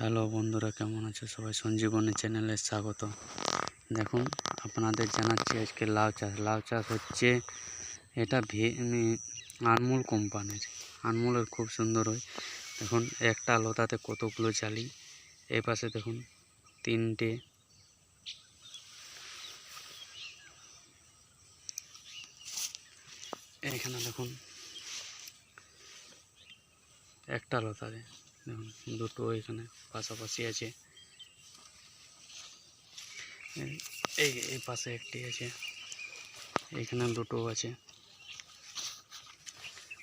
Hello বন্ধুরা, কেমন আছে? সবাই সঞ্জীবনী চ্যানেলে স্বাগত। দেখুন, আপনাদের জানাচ্ছি আজকে লাউ চাষ। লাউ চাষ হচ্ছে এটা ভি আনমোল কোম্পানির। আনমোলের খুব সুন্দর হয়। দেখুন, একটা লতাতে কতগুলো জালি। এই পাশে দেখুন, তিনটে। এখানে দেখুন, একটা লতাতে দেখুন, দুটো এখানে পাশাপাশি আছে। এই- এই পাশে একটি আছে। এখানে দুটো আছে।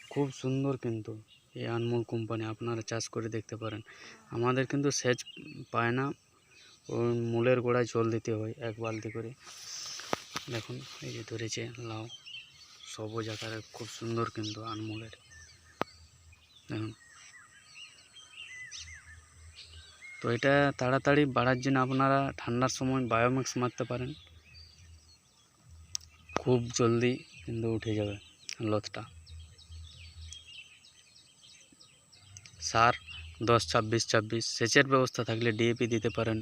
খুব সুন্দর কিন্তু এই আনমোল কোম্পানি, আপনারা চাষ করে দেখতে পারেন। আমাদের কিন্তু সেচ পায় না, ওই মূলের গোড়ায় জল দিতে হয় এক বালতি করে। দেখুন, এই যে ধরেছে লাউ, সবুজ আকারের, খুব সুন্দর কিন্তু আনমোলের। দেখুন তো এটা তাড়াতাড়ি বাড়ার জন্য আপনারা ঠান্ডার সময় বায়োমিক্স মারতে পারেন। খুব জলদি কিন্তু উঠে যাবে লতটা সার দশ, ছাব্বিশ ছাব্বিশ, সেচের ব্যবস্থা থাকলে ডিএপি দিতে পারেন।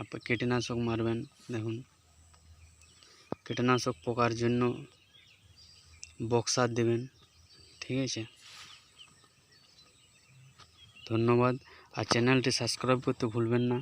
আপ, কীটনাশক মারবেন, দেখুন। কীটনাশক পোকার জন্য বক্সার দেবেন ঠিক আছে? ধন্যবাদ। আর চ্যানেলটি সাবস্ক্রাইব করতে ভুলবেন না।